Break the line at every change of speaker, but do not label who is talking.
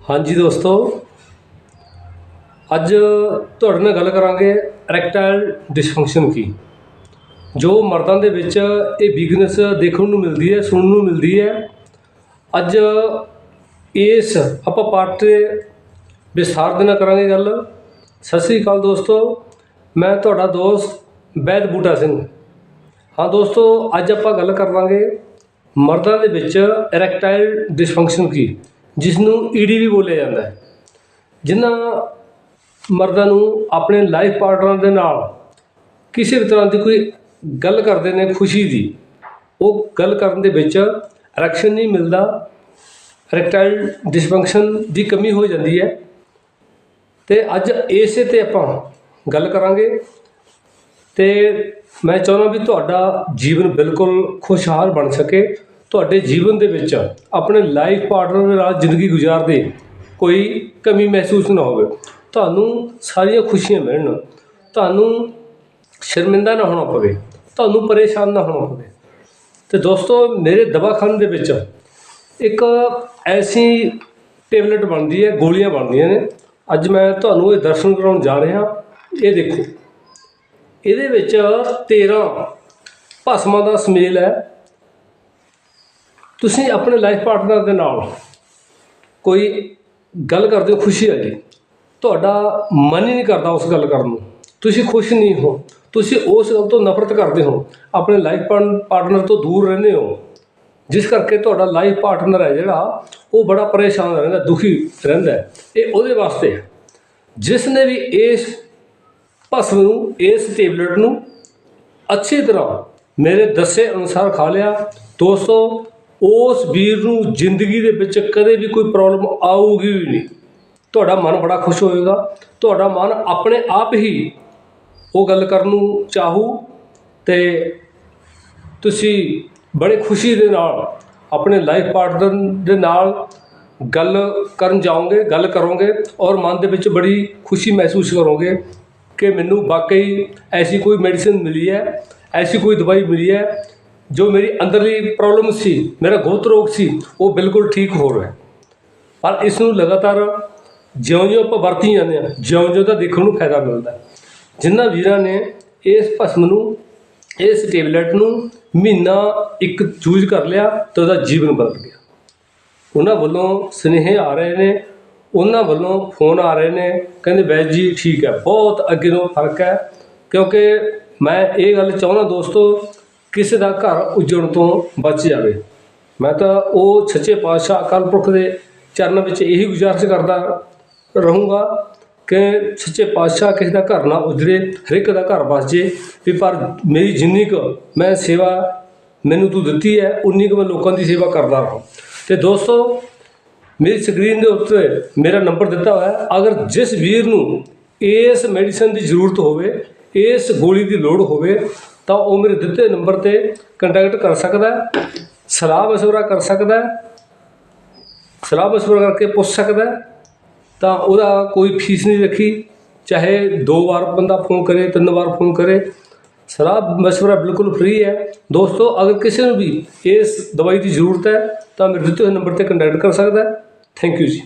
ਹਾਂਜੀ ਦੋਸਤੋ, ਅੱਜ ਤੁਹਾਡੇ ਨਾਲ ਗੱਲ ਕਰਾਂਗੇ ਐਰੈਕਟਾਈਲ ਡਿਸਫੰਕਸ਼ਨ ਕੀ। ਜੋ ਮਰਦਾਂ ਦੇ ਵਿੱਚ ਇਹ ਵੀਕਨੈਸ ਦੇਖਣ ਨੂੰ ਮਿਲਦੀ ਹੈ, ਸੁਣਨ ਨੂੰ ਮਿਲਦੀ ਹੈ। ਅੱਜ ਇਸ ਆਪਾਂ ਪਾਰਟ ਤੇ ਵਿਸਥਾਰ ਦੇ ਨਾਲ ਕਰਾਂਗੇ ਗੱਲ। ਸਤਿ ਸ੍ਰੀ ਅਕਾਲ ਦੋਸਤੋ, ਮੈਂ ਤੁਹਾਡਾ ਦੋਸਤ ਵੈਦ ਬੂਟਾ ਸਿੰਘ। ਹਾਂ ਦੋਸਤੋ, ਅੱਜ ਆਪਾਂ ਗੱਲ ਕਰਾਂਗੇ ਮਰਦਾਂ ਦੇ ਵਿੱਚ ਐਰੈਕਟਾਈਲ ਡਿਸਫੰਕਸ਼ਨ ਕੀ। ਜਿਸ ਨੂੰ ਈਡੀ ਵੀ ਬੋਲਿਆ ਜਾਂਦਾ ਹੈ। ਜਿਨ੍ਹਾਂ ਮਰਦਾਂ ਨੂੰ ਆਪਣੇ ਲਾਈਫ ਪਾਰਟਨਰ ਦੇ ਨਾਲ ਕਿਸੇ ਵੀ ਤਰ੍ਹਾਂ ਦੀ ਕੋਈ ਗੱਲ ਕਰਦੇ ਨੇ ਖੁਸ਼ੀ ਦੀ, ਉਹ ਗੱਲ ਕਰਨ ਦੇ ਵਿੱਚ ਐਰੈਕਸ਼ਨ ਨਹੀਂ ਮਿਲਦਾ ਐਰੈਕਟਾਈਲ ਡਿਸਫੰਕਸ਼ਨ ਦੀ ਕਮੀ ਹੋ ਜਾਂਦੀ ਹੈ। ਤੇ ਅੱਜ ਇਸੇ ਤੇ ਆਪਾਂ ਗੱਲ ਕਰਾਂਗੇ ਤੇ ਮੈਂ ਚਾਹੁੰਦਾ ਵੀ ਤੁਹਾਡਾ ਜੀਵਨ ਬਿਲਕੁਲ ਖੁਸ਼ਹਾਲ ਬਣ ਸਕੇ। ਤੁਹਾਡੇ ਜੀਵਨ ਦੇ ਵਿੱਚ ਆਪਣੇ ਲਾਈਫ ਪਾਰਟਨਰ ਦੇ ਨਾਲ ਜ਼ਿੰਦਗੀ ਗੁਜ਼ਾਰਦੇ ਕੋਈ ਕਮੀ ਮਹਿਸੂਸ ਨਾ ਹੋਵੇ। ਤੁਹਾਨੂੰ ਸਾਰੀਆਂ ਖੁਸ਼ੀਆਂ ਮਿਲਣ। ਤੁਹਾਨੂੰ ਸ਼ਰਮਿੰਦਾ ਨਾ ਹੋਣਾ ਪਵੇ। ਤੁਹਾਨੂੰ ਪਰੇਸ਼ਾਨ ਨਾ ਹੋਣਾ ਪਵੇ। ਤੇ ਦੋਸਤੋ, ਮੇਰੇ ਦਵਾਖਾਨੇ ਦੇ ਵਿੱਚ ਇੱਕ ਐਸੀ ਟੈਬਲੇਟ ਬਣਦੀ ਹੈ, ਗੋਲੀਆਂ ਬਣਦੀਆਂ ਨੇ। ਅੱਜ ਮੈਂ ਤੁਹਾਨੂੰ ਇਹ ਦਰਸ਼ਨ ਕਰਾਉਣ ਜਾ ਰਿਹਾ। ਇਹ ਦੇਖੋ। ਇਹਦੇ ਵਿੱਚ 13 ਭਸਮਾਂ ਦਾ ਸਮੇਲ ਹੈ। ਤੁਸੀਂ ਆਪਣੇ ਲਾਈਫ ਪਾਰਟਨਰ ਦੇ ਨਾਲ ਕੋਈ ਗੱਲ ਕਰਦੇ ਹੋ, ਖੁਸ਼ੀ ਵਾਲੀ ਤੁਹਾਡਾ ਮਨ ਹੀ ਨਹੀਂ ਕਰਦਾ ਉਸ ਗੱਲ ਕਰਨ ਨੂੰ। ਤੁਸੀਂ ਖੁਸ਼ ਨਹੀਂ ਹੋ। ਤੁਸੀਂ ਉਸ ਗੱਲ ਤੋਂ ਨਫ਼ਰਤ ਕਰਦੇ ਹੋ। ਆਪਣੇ ਲਾਈਫ ਪਾਰਟਨਰ ਤੋਂ ਦੂਰ ਰਹਿੰਦੇ ਹੋ। ਜਿਸ ਕਰਕੇ ਤੁਹਾਡਾ ਲਾਈਫ ਪਾਰਟਨਰ ਹੈ ਜਿਹੜਾ, ਉਹ ਬੜਾ ਪਰੇਸ਼ਾਨ ਰਹਿੰਦਾ, ਦੁਖੀ ਰਹਿੰਦਾ ਇਹ ਉਹਦੇ ਵਾਸਤੇ ਹੈ। ਜਿਸ ਨੇ ਵੀ ਇਸ ਭਸਮ ਨੂੰ, ਇਸ ਟੇਬਲੇਟ ਨੂੰ ਅੱਛੀ ਤਰ੍ਹਾਂ ਮੇਰੇ ਦੱਸੇ ਅਨੁਸਾਰ ਖਾ ਲਿਆ। ਦੋਸਤੋ ਉਸ ਵੀਰ ਨੂੰ ਜ਼ਿੰਦਗੀ ਦੇ ਵਿੱਚ ਕਦੇ ਵੀ ਕੋਈ ਪ੍ਰੋਬਲਮ ਆਊਗੀ ਵੀ ਨਹੀਂ। ਤੁਹਾਡਾ ਮਨ ਬੜਾ ਖੁਸ਼ ਹੋਏਗਾ। ਤੁਹਾਡਾ ਮਨ ਆਪਣੇ ਆਪ ਹੀ ਉਹ ਗੱਲ ਕਰਨ ਨੂੰ ਚਾਹੂ ਤੇ ਤੁਸੀਂ ਬੜੇ ਖੁਸ਼ੀ ਦੇ ਨਾਲ ਆਪਣੇ ਲਾਈਫ ਪਾਰਟਨਰ ਦੇ ਨਾਲ ਗੱਲ ਕਰਨ ਜਾਓਗੇ, ਗੱਲ ਕਰੋਗੇ ਔਰ ਮਨ ਦੇ ਵਿੱਚ ਬੜੀ ਖੁਸ਼ੀ ਮਹਿਸੂਸ ਕਰੋਗੇ ਕਿ ਮੈਨੂੰ ਵਾਕਈ ਐਸੀ ਕੋਈ ਮੈਡੀਸਿਨ ਮਿਲੀ ਹੈ, ਐਸੀ ਕੋਈ ਦਵਾਈ ਮਿਲੀ ਹੈ ਜੋ ਮੇਰੀ ਅੰਦਰਲੀ ਪ੍ਰੋਬਲਮ ਸੀ, ਮੇਰਾ ਗੋਤ ਰੋਗ ਸੀ, ਉਹ ਬਿਲਕੁਲ ਠੀਕ ਹੋ ਰਿਹਾ ਹੈ। ਪਰ ਇਸ ਨੂੰ ਲਗਾਤਾਰ ਜਿਉਂ-ਜਿਉਂ ਆਪਾਂ ਵਰਤੀ ਜਾਂਦੇ ਹਾਂ, ਜਿਉਂ-ਜਿਉਂ ਦਾ ਦੇਖਣ ਨੂੰ ਫਾਇਦਾ ਮਿਲਦਾ ਜਿਨ੍ਹਾਂ ਵੀਰਾਂ ਨੇ ਇਸ ਭਸਮ ਨੂੰ, ਇਸ ਟੇਬਲੇਟ ਨੂੰ ਮਹੀਨਾ ਇੱਕ ਯੂਜ਼ ਕਰ ਲਿਆ ਤਾਂ ਉਹਦਾ ਜੀਵਨ ਬਦਲ ਗਿਆ ਉਹਨਾਂ ਵੱਲੋਂ ਸੁਨੇਹੇ ਆ ਰਹੇ ਨੇ, ਉਹਨਾਂ ਵੱਲੋਂ ਫੋਨ ਆ ਰਹੇ ਨੇ, ਕਹਿੰਦੇ ਵੈਦ ਜੀ ਠੀਕ ਹੈ, ਬਹੁਤ ਅੱਗੇ ਤੋਂ ਫ਼ਰਕ ਹੈ, ਕਿਉਂਕਿ ਮੈਂ ਇਹ ਗੱਲ ਚਾਹੁੰਦਾ ਦੋਸਤੋ ਕਿਸੇ ਦਾ ਘਰ ਉਜੜਨ ਤੋਂ ਬਚ ਜਾਵੇ। ਮੈਂ ਤਾਂ ਉਹ ਸੱਚੇ ਪਾਤਸ਼ਾਹ ਅਕਾਲ ਪੁਰਖ ਦੇ ਚਰਨ ਵਿੱਚ ਇਹੀ ਗੁਜ਼ਾਰਿਸ਼ ਕਰਦਾ ਰਹੂੰਗਾ ਕਿ ਸੱਚੇ ਪਾਤਸ਼ਾਹ ਕਿਸੇ ਦਾ ਘਰ ਨਾ ਉਜੜੇ ਹਰ ਇੱਕ ਦਾ ਘਰ ਬਸ ਜੇ। ਵੀ ਪਰ ਮੇਰੀ ਜਿੰਨੀ ਕੁ ਮੈਂ ਸੇਵਾ ਮੈਨੂੰ ਤੂੰ ਦਿੱਤੀ ਹੈ, ਉਨੀ ਕੁ ਮੈਂ ਲੋਕਾਂ ਦੀ ਸੇਵਾ ਕਰਦਾ ਰਹਾਂ ਤੇ ਦੋਸਤੋ, ਮੇਰੀ ਸਕਰੀਨ ਦੇ ਉੱਤੇ ਮੇਰਾ ਨੰਬਰ ਦਿੱਤਾ ਹੋਇਆ ਹੈ। ਅਗਰ ਜਿਸ ਵੀਰ ਨੂੰ ਇਸ ਮੈਡੀਸਨ ਦੀ ਜ਼ਰੂਰਤ ਹੋਵੇ, ਇਸ ਗੋਲੀ ਦੀ ਲੋੜ ਹੋਵੇ ਤਾਂ ਉਹ ਮੇਰੇ ਦਿੱਤੇ ਨੰਬਰ ਤੇ ਕੰਟੈਕਟ ਕਰ ਸਕਦਾ ਹੈ, ਸਲਾਹ ਮਸ਼ਵਰਾ ਕਰ ਸਕਦਾ ਹੈ, ਸਲਾਹ ਮਸ਼ਵਰਾ ਕਰਕੇ ਪੁੱਛ ਸਕਦਾ ਹੈ, ਤਾਂ ਉਹਦਾ ਕੋਈ ਫੀਸ ਨਹੀਂ ਰੱਖੀ, ਚਾਹੇ ਦੋ ਵਾਰ ਬੰਦਾ ਫੋਨ ਕਰੇ, ਤਿੰਨ ਵਾਰ ਫੋਨ ਕਰੇ, ਸਲਾਹ ਮਸ਼ਵਰਾ ਬਿਲਕੁਲ ਫ੍ਰੀ ਹੈ। ਦੋਸਤੋ, ਅਗਰ ਕਿਸੇ ਨੂੰ ਵੀ ਇਸ ਦਵਾਈ ਦੀ ਜ਼ਰੂਰਤ ਹੈ, ਤਾਂ ਮੇਰੇ ਦਿੱਤੇ ਹੋਏ ਨੰਬਰ ਤੇ ਕੰਟੈਕਟ ਕਰ ਸਕਦਾ ਹੈ। ਥੈਂਕ ਯੂ ਜੀ।